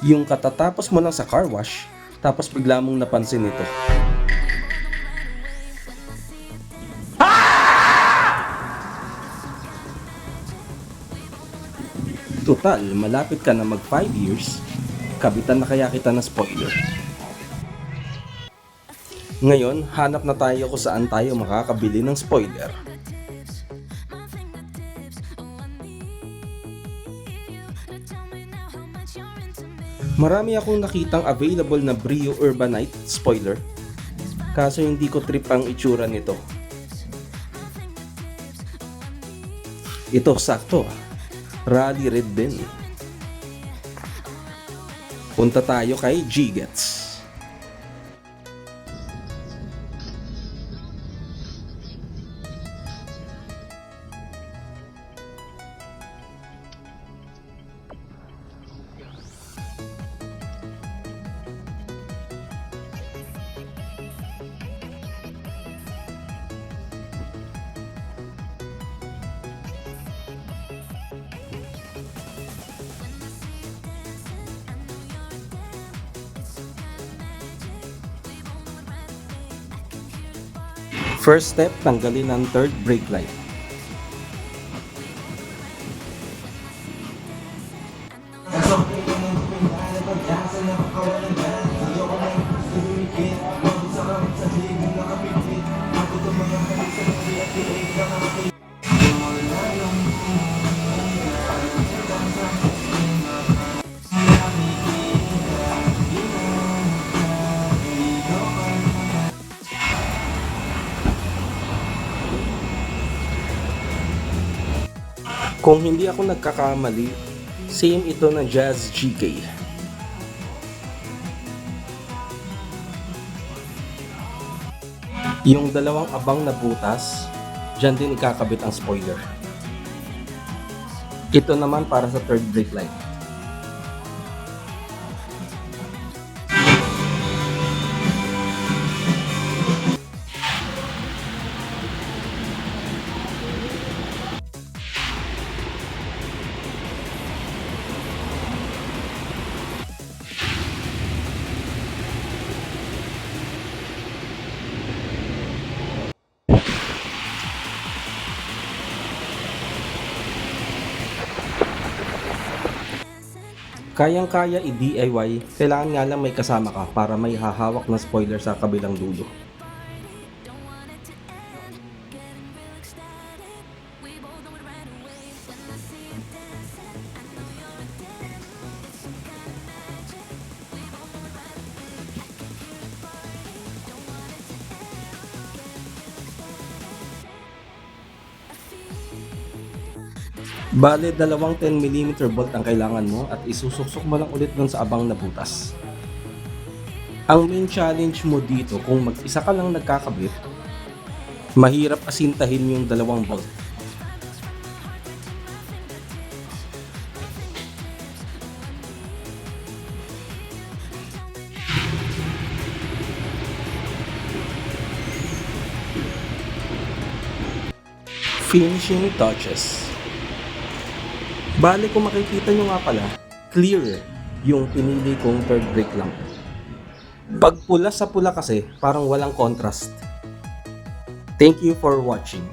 Yung katatapos mo lang sa car wash, tapos bigla mong napansin ito. Total, malapit ka na mag 5 years, kabitan na kaya kita na spoiler. Ngayon, hanap na tayo kung saan tayo makakabili ng spoiler. Marami akong nakitang available na Brio Urbanite spoiler. Kaso hindi ko trip ang itsura nito. Ito sakto. ah. Rally red din. Punta tayo kay G-Gets. First step, tanggalin ang third brake light. Kung hindi ako nagkakamali, same ito na Jazz GK. Yung dalawang abang na butas, dyan din ikakabit ang spoiler. Ito naman para sa third brake light. Kayang-kaya i-DIY, kailangan nga lang may kasama ka para may hahawak na spoiler sa kabilang dulo. Bale, dalawang 10mm bolt ang kailangan mo at isusuksok mo lang ulit dun sa abang na butas. Ang main challenge mo dito kung mag-isa ka lang nagkakabit, mahirap asintahin yung dalawang bolt. Finishing touches. Bale kung makikita nyo nga pala, clear yung pinili kong third brake lamp. Pag pula sa pula kasi, parang walang contrast. Thank you for watching.